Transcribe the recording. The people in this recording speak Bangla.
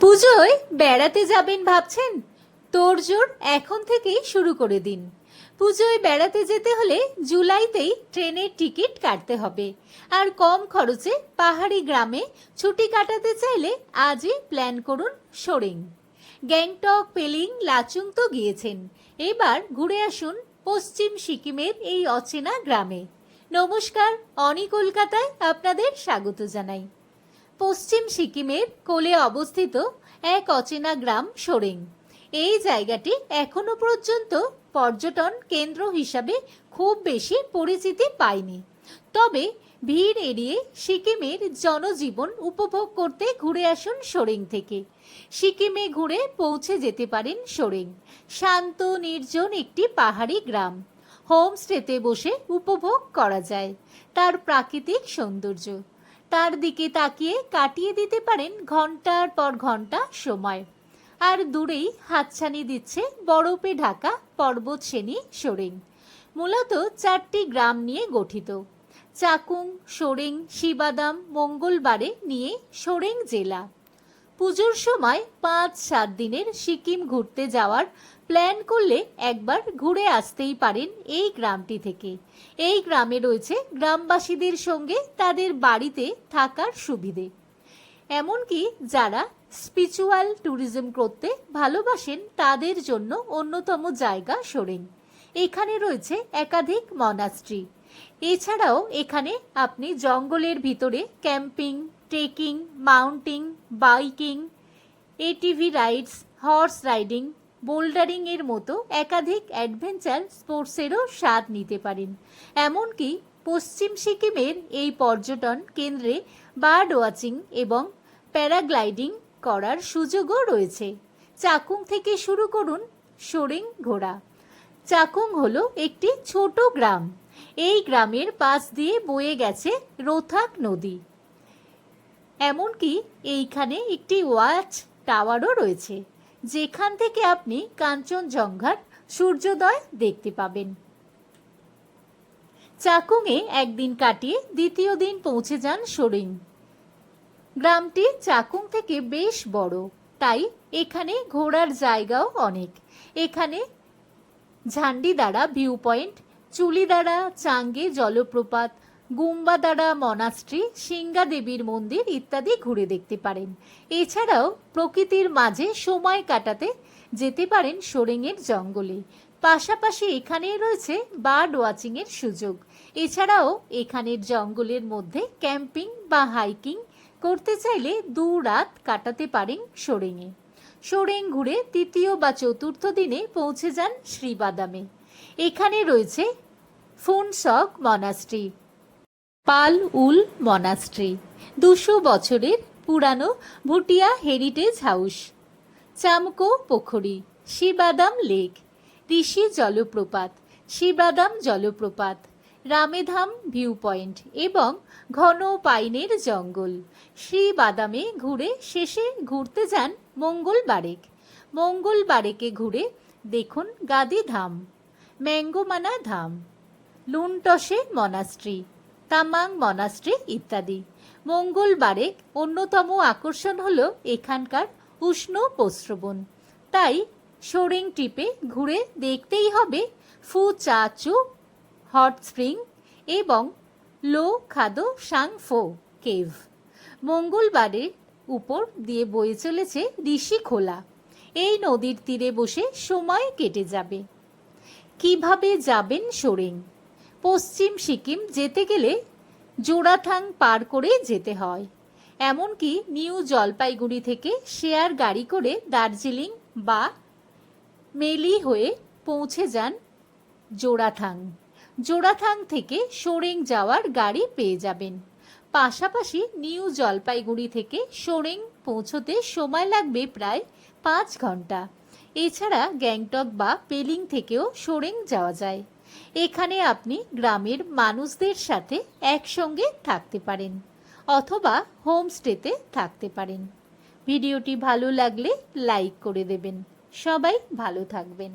পুজোয় বেড়াতে যাবেন ভাবছেন? তোড়জোড় এখন থেকেই শুরু করে দিন। পুজোয় বেড়াতে যেতে হলে জুলাইতেই ট্রেনের টিকিট কাটতে হবে। আর কম খরচে পাহাড়ি গ্রামে ছুটি কাটাতে চাইলে আজই প্ল্যান করুন সোরেং। গ্যাংটক, পেলিং, লাচুং তো গিয়েছেন। এবার ঘুরে আসুন পশ্চিম সিকিমের এই অচেনা গ্রামে। নমস্কার, অনি কলকাতায় আপনাদের স্বাগত জানাই। পশ্চিম সিকিমের কোলে অবস্থিত এক অচেনা গ্রাম সোরেং। এই জায়গাটি এখনও পর্যন্ত পর্যটন কেন্দ্র হিসাবে খুব বেশি পরিচিতি পায়নি। তবে ভিড় এড়িয়ে সিকিমের জনজীবন উপভোগ করতে ঘুরে আসুন সোরেং থেকে। সিকিমে ঘুরে পৌঁছে যেতে পারেন সোরেং। শান্ত, নির্জন একটি পাহাড়ি গ্রাম। হোমস্টেতে বসে উপভোগ করা যায়। তার প্রাকৃতিক সৌন্দর্য। তার দিকে তাকিয়ে কাটিয়ে দিতে পারেন ঘণ্টার পর ঘণ্টা সময়। আর দূরেই হাতছানি দিচ্ছে বরফে ঢাকা পর্বত শ্রেণি সোরেং। মূলত চারটি গ্রাম নিয়ে গঠিত। চাকুং, সোরেং, শিবাদাম, মঙ্গলবারে নিয়ে সোরেং জেলা। পুজোর সময় পাঁচ সাত দিনের সিকিম ঘুরতে যাওয়ার প্ল্যান করলে একবার ঘুরে আসতেই পারেন এই গ্রামটি থেকে। এই গ্রামে রয়েছে গ্রামবাসীদের সঙ্গে তাদের বাড়িতে থাকার সুবিধে। এমনকি যারা স্পিরিচুয়াল ট্যুরিজম করতে ভালোবাসেন, তাদের জন্য অন্যতম জায়গা সোরেং এখানে রয়েছে একাধিক মনাস্ট্রি এছাড়াও এখানে আপনি জঙ্গলের ভিতরে camping trekking mounting biking ATV rides horse riding bouldering এর মতো একাধিক অ্যাডভেঞ্চার স্পোর্টসেরও স্বাদ নিতে পারেন। এমনকি পশ্চিম সিকিমের এই পর্যটন কেন্দ্রে বার্ড ওয়াচিং এবং প্যারাগ্লাইডিং করার সুযোগও রয়েছে। চাকুং থেকে শুরু করুন সোরেং ঘোড়া। চাকুং হলো একটি ছোট গ্রাম। এই গ্রামের পাশ দিয়ে বয়ে গেছে রোথাক নদী। এমনকি এইখানে একটি ওয়াচ টাওয়ারও রয়েছে। যেখান থেকে আপনি কাঞ্চনজঙ্ঘার সূর্যোদয় দেখতে পাবেন। চাকুংয়ে একদিন কাটিয়ে দ্বিতীয় দিন পৌঁছে যান সোরিং গ্রামটি চাকুং থেকে বেশ বড়, তাই এখানে ঘোরার জায়গাও অনেক। এখানে ঝান্ডি দ্বারা ভিউ পয়েন্ট চুলিদারা চাঙ্গে জলপ্রপাত গুম্বাদারা মনাস্ট্রি সিঙ্গা দেবীর মন্দির ইত্যাদি ঘুরে দেখতে পারেন। এছাড়াও প্রকৃতির মাঝে সময় কাটাতে যেতে পারেন সোরেংয়ের জঙ্গলে। পাশাপাশি এখানেই রয়েছে বার্ড ওয়াচিংয়ের সুযোগ। এছাড়াও এখানের জঙ্গলের মধ্যে ক্যাম্পিং বা হাইকিং করতে চাইলে দু রাত কাটাতে পারেন সোরেংয়ে। সোরেং ঘুরে তৃতীয় বা চতুর্থ দিনে পৌঁছে যান শ্রীবাদামে। এখানে রয়েছে ফুনসক মনাস্ট্রি পাল উল মনাস্ট্রি দুশো বছরের পুরানো Bhutia heritage house, Chamko Pokhri, Shivadam lake, Rishi জলপ্রপাত, শিবাদাম জলপ্রপাত, রামেধাম ভিউ পয়েন্ট এবং ঘন পাইনের জঙ্গল। শ্রীবাদামে ঘুরে শেষে ঘুরতে যান মঙ্গলবারেক মঙ্গলবারেকে ঘুরে দেখুন গাদি ধাম, ম্যাঙ্গোমানা ধাম লুনটসে মনাস্ট্রি তামাং মনাস্ট্রি ইত্যাদি। মঙ্গলবারে অন্যতম আকর্ষণ হল এখানকার উষ্ণ প্রস্রবণ। তাই সোরেং ট্রিপে ঘুরে দেখতেই হবে ফু চাচু হট স্প্রিং এবং লো খাদো সাং ফো কেভ। মঙ্গলবারের উপর দিয়ে বয়ে চলেছে ঋষি খোলা। এই নদীর তীরে বসে সময় কেটে যাবে। কীভাবে যাবেন সোরেং? পশ্চিম সিকিম যেতে গেলে জোড়াথাং পার করে যেতে হয়। এমনকি নিউ জলপাইগুড়ি থেকে শেয়ার গাড়ি করে দার্জিলিং বা মেলি হয়ে পৌঁছে যান জোড়াথাং জোড়াথাং থেকে সোরেং যাওয়ার গাড়ি পেয়ে যাবেন। পাশাপাশি নিউ জলপাইগুড়ি থেকে সোরেং পৌঁছতে সময় লাগবে প্রায় পাঁচ ঘণ্টা। এছাড়া গ্যাংটক বা পেলিং থেকেও সোরেং যাওয়া যায়। এখানে আপনি গ্রামের মানুষদের সাথে একসঙ্গে থাকতে পারেন, অথবা হোমস্টেতে থাকতে পারেন। ভিডিওটি ভালো লাগলে লাইক করে দেবেন। সবাই ভালো থাকবেন।